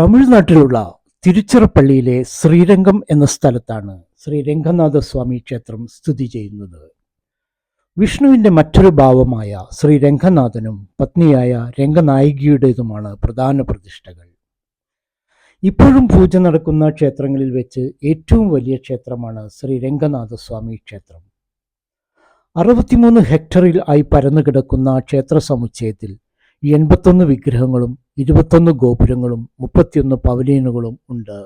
തമിഴ്നാട്ടിലുള്ള തിരുച്ചിറപ്പള്ളിയിലെ ശ്രീരംഗം എന്ന സ്ഥലത്താണ് ശ്രീ രംഗനാഥസ്വാമി ക്ഷേത്രം സ്ഥിതി ചെയ്യുന്നത്. വിഷ്ണുവിന്റെ മറ്റൊരു ഭാവമായ ശ്രീ രംഗനാഥനും പത്നിയായ രംഗനായികയുടേതുമാണ് പ്രധാന പ്രതിഷ്ഠകൾ. ഇപ്പോഴും പൂജ നടക്കുന്ന ക്ഷേത്രങ്ങളിൽ വെച്ച് ഏറ്റവും വലിയ ക്ഷേത്രമാണ് ശ്രീ രംഗനാഥസ്വാമി ക്ഷേത്രം. അറുപത്തിമൂന്ന് ഹെക്ടറിൽ ആയി പരന്നു കിടക്കുന്ന ക്ഷേത്ര സമുച്ചയത്തിൽ എൺപത്തൊന്ന് വിഗ്രഹങ്ങളും ഇരുപത്തൊന്ന് ഗോപുരങ്ങളും മുപ്പത്തിയൊന്ന് പവലിയനുകളും ഉണ്ട്.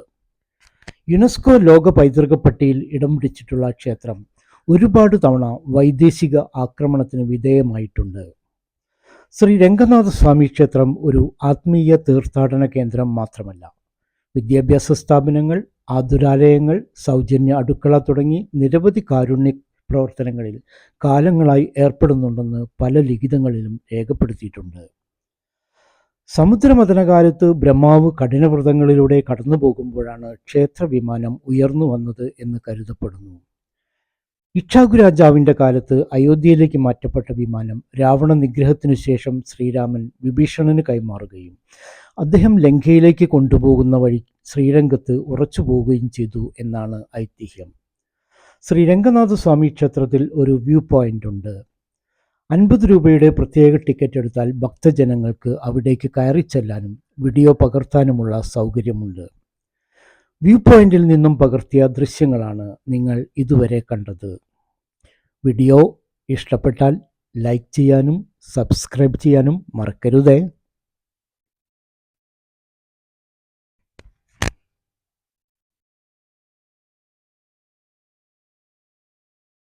യുനെസ്കോ ലോക പൈതൃക പട്ടികയിൽ ഇടം പിടിച്ചിട്ടുള്ള ക്ഷേത്രം ഒരുപാട് തവണ വൈദേശിക ആക്രമണത്തിന് വിധേയമായിട്ടുണ്ട്. ശ്രീ രംഗനാഥ സ്വാമി ക്ഷേത്രം ഒരു ആത്മീയ തീർത്ഥാടന കേന്ദ്രം മാത്രമല്ല. വിദ്യാഭ്യാസ സ്ഥാപനങ്ങൾ ആതുരാലയങ്ങൾ സൗജന്യ അടുക്കള തുടങ്ങി നിരവധി കാരുണ്യ പ്രവർത്തനങ്ങളിൽ കാലങ്ങളായി ഏർപ്പെടുന്നുണ്ടെന്ന് പല ലിഖിതങ്ങളിലും രേഖപ്പെടുത്തിയിട്ടുണ്ട്. സമുദ്രമഥനകാലത്ത് ബ്രഹ്മാവ് കഠിനവ്രതങ്ങളിലൂടെ കടന്നു പോകുമ്പോഴാണ് ക്ഷേത്ര വിമാനം ഉയർന്നു വന്നത് എന്ന് കരുതപ്പെടുന്നു. ഇക്ഷാഗുരാജാവിന്റെ കാലത്ത് അയോധ്യയിലേക്ക് മാറ്റപ്പെട്ട വിമാനം രാവണ നിഗ്രഹത്തിനു ശേഷം ശ്രീരാമൻ വിഭീഷണന് കൈമാറുകയും അദ്ദേഹം ലങ്കയിലേക്ക് കൊണ്ടുപോകുന്ന വഴി ശ്രീരംഗത്ത് ഉറച്ചു പോവുകയും ചെയ്തു എന്നാണ് ഐതിഹ്യം. ശ്രീരംഗനാഥ സ്വാമി ക്ഷേത്രത്തിൽ ഒരു വ്യൂ പോയിന്റ് ഉണ്ട് അൻപത് രൂപയുടെ പ്രത്യേക ടിക്കറ്റ് എടുത്താൽ ഭക്തജനങ്ങൾക്ക് അവിടേക്ക് കയറി ചെല്ലാനും വീഡിയോ പകർത്താനുമുള്ള സൗകര്യമുണ്ട്. വ്യൂ പോയിന്റിൽ നിന്നും പകർത്തിയ ദൃശ്യങ്ങളാണ് നിങ്ങൾ ഇതുവരെ കണ്ടത്. വീഡിയോ ഇഷ്ടപ്പെട്ടാൽ ലൈക്ക് ചെയ്യാനും സബ്സ്ക്രൈബ് ചെയ്യാനും മറക്കരുതേ.